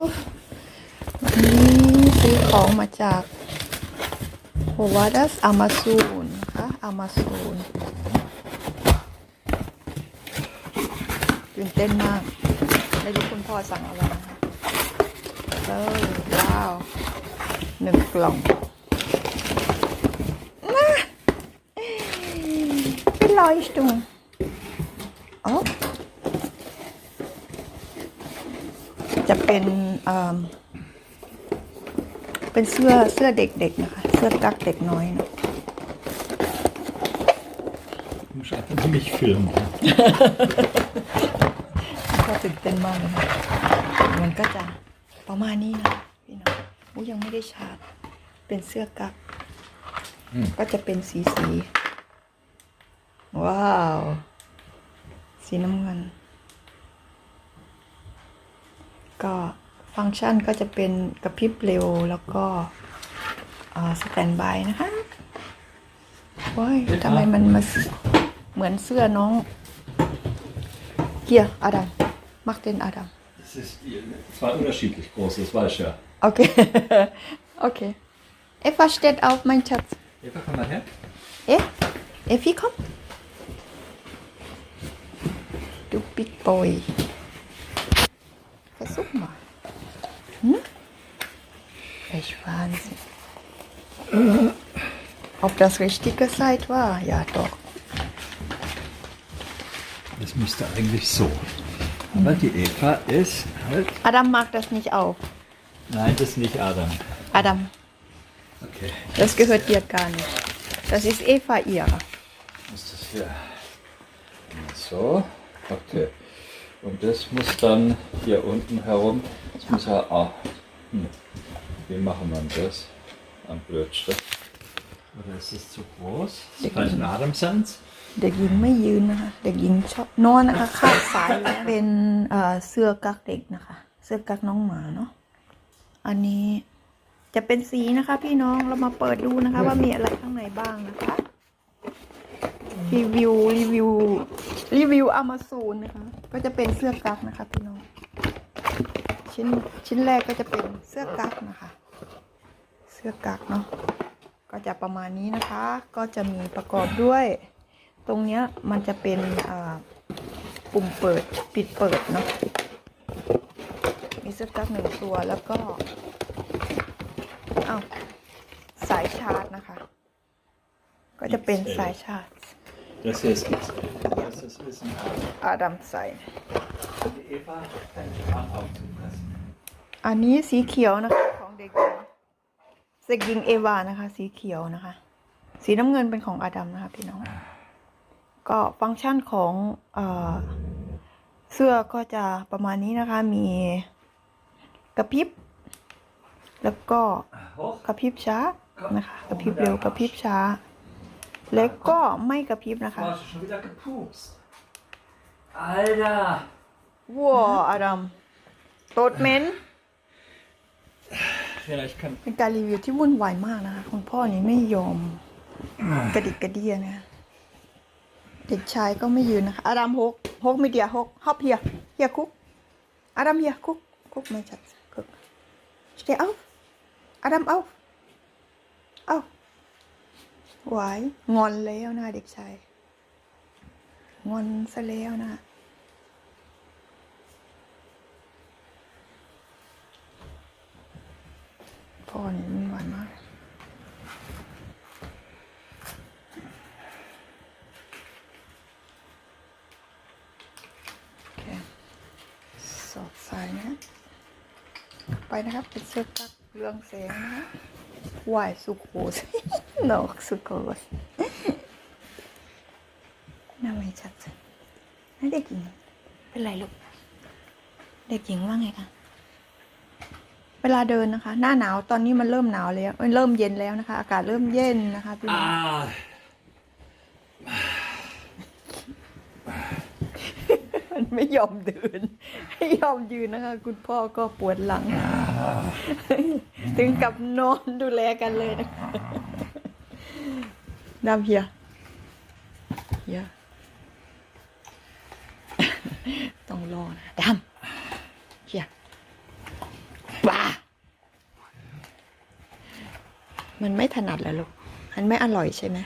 นี่ซื้อของมาจากโฮวาดัสอามาซูนนะคะอามาซูนตื่นเต้นมากไม่รู้คุณพ่อสั่งอะไรนะคะเออว้าวหนึ่งกล่องมาเป็นรอยตุงอ๋อ จะเป็นเอิ่มเป็นเสื้อเสื้อเด็กๆนะคะ เสื้อกั๊กเด็กน้อยนะ Du musst einfach mich filmen. ก็ตื่นเต้นมากเลยนะมันก็จะประมาณนี้นะพี่น้องอู้ยังไม่ได้ชาร์จเป็นเสื้อกั๊กอืม ก็จะเป็นสีสีๆว้าว สีน้ำเงิน ก็ฟังก์ชันก็จะเป็นกระพริบเร็วแล้วก็สแตนบายนะคะว้ายทำไมมันมาเหมือนเสื้อน้องเกียร์อาดัมมักเต้นอาดัม Das ist zwei unterschiedlich groß, das weiß ich ja. Okay. okay. Eva steht auf, mein Schatz. Eva, komm mal her. Eh? Effi, komm. Du Big Boy. Ob das richtige Zeit war? Ja, doch. Das müsste eigentlich so. Aber die Eva ist halt. Adam mag das nicht auf. Nein, das ist nicht Adam. Adam, Okay. das gehört dir gar nicht. Das ist Eva ihrer. Muss das hier. So. Okay. Und das muss dann hier unten herum. Das muss ja auch. Hm. Wie machen wir das? Am Blödstift. Oder ist es zu groß? Das kann ein Adam sein. เด็กหญิงไม่ยืนนะคะ เด็กหญิงชอบนอนนะคะขาดสายแล้วเป็นเอ่อเสื้อกั๊กเด็กนะคะ เสื้อกั๊กน้องหมาเนาะอันนี้จะเป็นสีนะคะ พี่น้องเรามาเปิดดูนะคะ ว่ามีอะไรข้างในบ้างนะคะรีวิวรีวิวรีวิวอามาซูนนะคะ ก็จะเป็นเสื้อกั๊กนะคะ พี่น้อง ชิ้นชิ้นแรกก็จะเป็นเสื้อกั๊กนะคะ เสื้อกั๊กเนาะ ก็จะประมาณนี้นะคะ ก็จะมีประกอบด้วย ตรงเนี้ยมันจะเป็นอ่าปุ่มเปิดปิดเปิดเนาะ มีเสื้อกั๊กหนึ่งตัวแล้วก็อ้าวสายชาร์จนะคะ ก็จะเป็นสายชาร์จ Das hier ist. Das ist, ist ein Adam. อาดัมใส่ Die Eva kann ich auch aufzupassen. อันนี้สีเขียวนะคะของเด็กหญิง เด็กหญิงเอวานะคะ สีเขียวนะคะ สีน้ำเงินเป็นของอาดัมนะคะพี่น้อง ก็ฟังก์ชันของเออเสื้อก็จะประมาณนี้นะคะ มีกระพริบ แล้วก็ Hoch. กระพริบช้านะคะ กระพริบเร็วกระพริบช้า แล้วก็ไม่กระพริบนะคะ Du hast schon wieder gepupst. Alter! ว้าอาดัมโตดเมน Ja, ich kann. เป็นการรีวิวที่วุ่นวายมากนะคะ คุณพ่อนี่ไม่ยอมกระดิกกระเดียนะคะเด็กชายก็ไม่ยืนนะคะ อาดัมฮกฮกไม่เดียฮกฮอปเฮียเฮียคุก อาดัมเฮียคุกคุกไม่จัดคุก steh auf Adam auf auf หวายงอนแล้วนะเด็กชาย งอนซะแล้วนะ พ่อนี่มันหวานมากโอเคสอดสายนะไปนะครับ เป็นเสื้อกั๊กเรืองแสงนะวายสุโขสนอกสุโขสน่าไม่ชัดนั่นเด็กหญิงเป็นไรลูก เด็กหญิงว่าไงคะ ลาเดินนะคะ หน้าหนาวตอนนี้มันเริ่มหนาวแล้วเอ้ยเริ่มเย็นแล้วนะคะ อากาศเริ่มเย็นนะคะพี่น้อง Ah! มันไม่ยอมเดิน ให้ยอมยืนนะคะ คุณพ่อก็ปวดหลัง ถึงกับนอนดูแลกันเลยนะคะน้ำเฮียเฮียต้องรอนะดำ เฮียว้ามันไม่ถนัดแล้วลูกมันไม่อร่อยใช่ไหม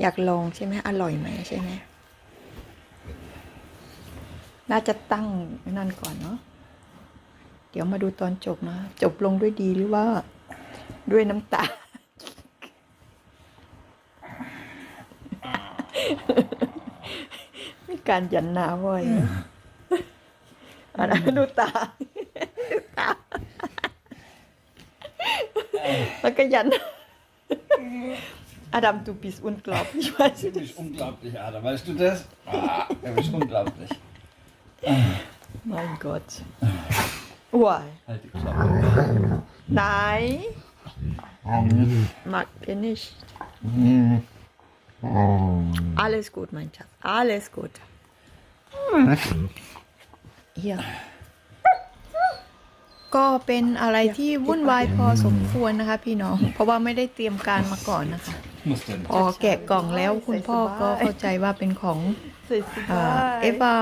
อยากลองใช่ไหมอร่อยไหมใช่ไหมน่าจะตั้งนั่นก่อนเนาะเดี๋ยวมาดูตอนจบนะ จบลงด้วยดีหรือว่า ด้วยน้ำตา มีการยันหนาไว้นะอันนั้นดูตา Bayern. Adam, du bist unglaublich, du? Du bist unglaublich, Adam, weißt du das? Ah, du bist unglaublich. Mein Gott. Oh. Halt die Klappe. Nein. Mag ihr nicht. Alles gut, mein Schatz. Alles gut. Hm. Hier. ก็เป็นอะไรที่วุ่นวายพอสมควรนะคะพี่น้อง เพราะว่าไม่ได้เตรียมการมาก่อนนะคะ Muss denn พอแกะกล่องแล้วคุณพ่อก็เข้าใจว่าเป็นของเอ่อเอฟา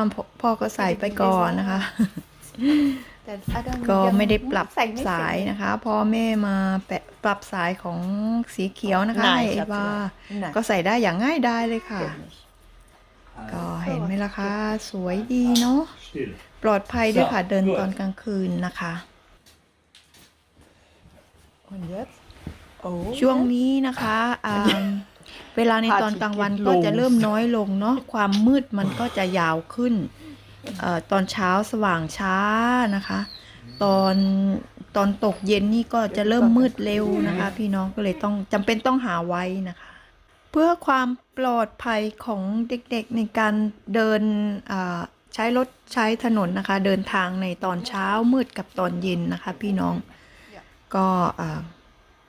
พ่อก็ใส่ไปก่อนนะคะ ก็ไม่ได้ปรับสายนะคะพอแม่มาแปะปรับสายของสีเขียวนะคะไหนให้เอครับวาไหนก็ใส่ได้อย่างง่ายดายเลยค่ะก็เห็นไหมล่ะคะ สวยดีเนาะ still. ปลอดภัยด้วยค่ะ So, เดิน good. ตอนกลางคืนนะคะ Und jetzt? Oh. ช่วงนี้นะคะอ่าเวลาในตอนกลางวันก็จะเริ่มน้อยลงเนาะความมืดมันก็จะยาวขึ้นเออตอนเช้าสว่างช้านะคะ ตอนตอนตกเย็นนี่ก็จะเริ่มมืดเร็วนะคะ พี่น้องก็เลยต้องจำเป็นต้องหาไว้นะคะ เพื่อความปลอดภัยของเด็กๆในการเดินอ่าใช้รถใช้ถนนนะคะ เดินทางในตอนเช้ามืดกับตอนเย็นนะคะ พี่น้อง ก็อ่า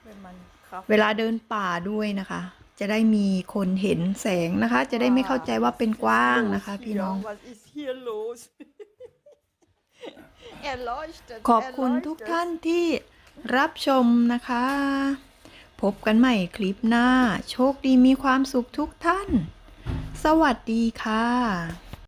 Wenn man Kraft เวลาเดินป่าด้วยนะคะ จะได้มีคนเห็นแสงนะคะ จะได้ไม่เข้าใจว่าเป็นกว้างนะคะ พี่น้อง Was ist hier los? Erleuchtet. ขอบคุณทุกท่านที่รับชมนะคะ พบกันใหม่คลิปหน้า โชคดีมีความสุขทุกท่าน สวัสดีค่ะ